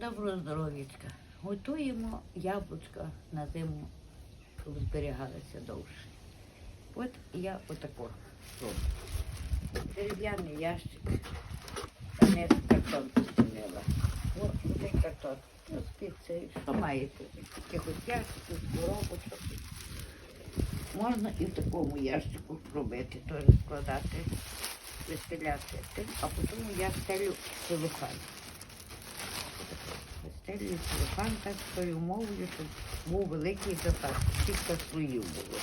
Доброго здоров'ячка. Готуємо яблучка на зиму, щоб зберігалися довше. От я отако роблю. Дерев'яний ящик, не картон постелила. Ось цей картон. Ну, спіцей, що маєте? Якихось ящиків, коробочок. Можна і в такому ящику робити, теж складати, виставляти тим, а потім я стелю целофан. Так з тою мовою, щоб був великий запас. Кілька слоїв було.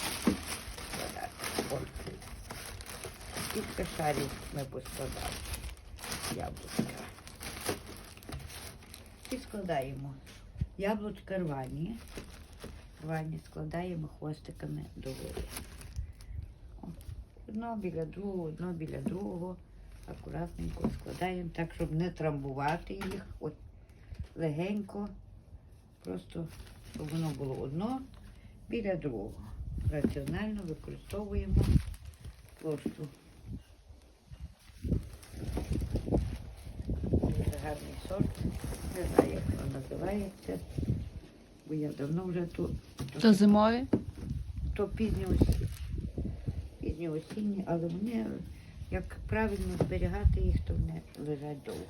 Кілька шарів ми поскладали. Яблучка. І складаємо яблучка рвані. Рвані складаємо хвостиками догори. Одно біля другого, одно біля другого. Акуратненько складаємо так, щоб не трамбувати їх. От легенько. Просто щоб воно було одно біля другого. Раціонально використовуємо площу. Дуже гарний сорт. Не знаю, як воно називається. Бо я давно вже тут. То зимові? То пізні осінні. Пізні осінні, але вони, як правильно зберігати їх, то вони лежать довго.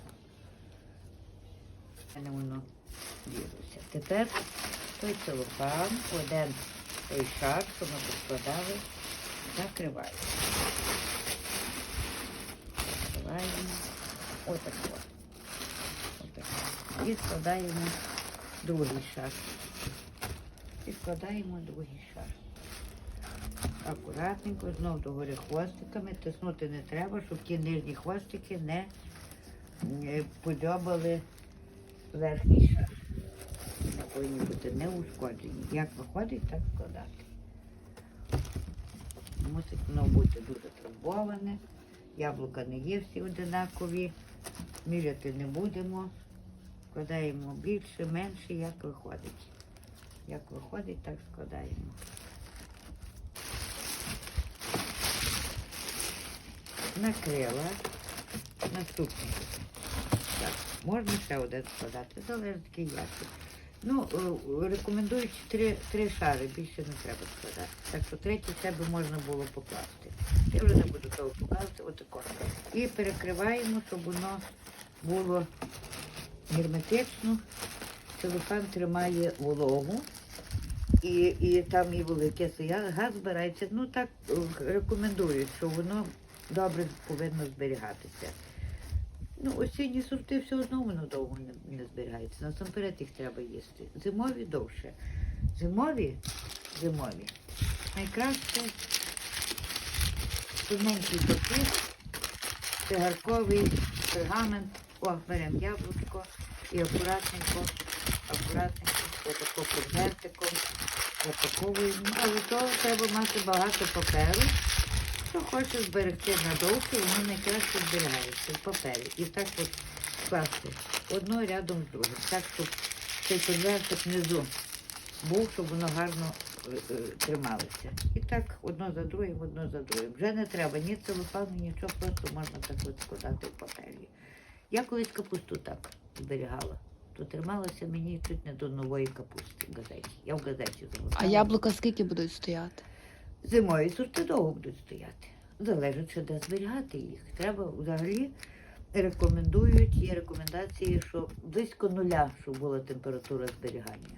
Мене воно ділося. Тепер той целофан, один той шар, що ми поскладали, закриваємо. Закриваємо. Отако. І складаємо другий шар. І складаємо другий шар. Акуратненько, знов догори хвостиками. Тиснути не треба, щоб ті нижні хвостики не е, подьобали верхній шар. Вони повинні бути не ушкоджені. Як виходить, так складати. Мусить воно бути дуже трамбоване. Яблука не є всі одинакові. Міряти не будемо. Складаємо більше, менше, як виходить. Як виходить, так складаємо. Накрила. Наступний. Можна ще один складати, залежить який ящик. Ну, е, рекомендують три, три шари, більше не треба складати. Так що третій себе можна було покласти. Я вже не буду того показувати, отако. І перекриваємо, щоб воно було герметично. Целофан тримає вологу. І, і там і велике газ збирається. Ну так е, рекомендують, що воно добре повинно зберігатися. Ну, осінні сорти все одно воно довго не, не зберігається. Насамперед їх треба їсти. Зимові довше. Зимові, зимові. Найкраще тоненький папір, цигарковий пергамент. О, беремо яблучко і акуратненько, акуратненько, отако конвертиком, запаковуємо. Але того треба мати багато паперу. Що хочеш зберегти надовше, воно найкраще зберігається в папері. І так от скласти одно рядом з другим. Так, щоб цей конвертик внизу був, щоб воно гарно е, е, трималося. І так одно за другим, одно за другим. Вже не треба ні целофану, нічого, просто можна так от складати в папері. Я колись капусту так зберігала. То трималося мені чуть не до нової капусти в газеті. Я в газеті А яблука скільки будуть стояти? Зимові сорти довго будуть стояти. Залежить, що де зберігати їх. Треба взагалі рекомендують, є рекомендації, що близько нуля, щоб була температура зберігання.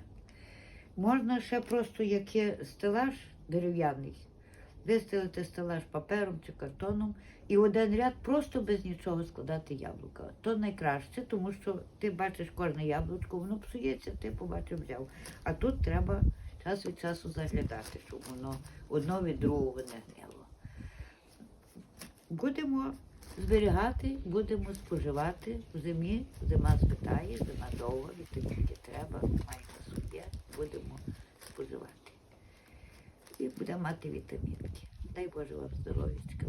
Можна ще просто як є стелаж дерев'яний, вистелити стелаж папером чи картоном і один ряд просто без нічого складати яблука. То найкраще, тому що ти бачиш кожне яблучко, воно псується, ти побачив взяв. А тут треба час від часу заглядати, щоб воно одно від другого не гнило. Будемо зберігати, будемо споживати в зимі. Зима спитає, зима довга, вітамінки треба, маємо собі, будемо споживати. І будемо мати вітамінки. Дай Боже вам здоров'ячка,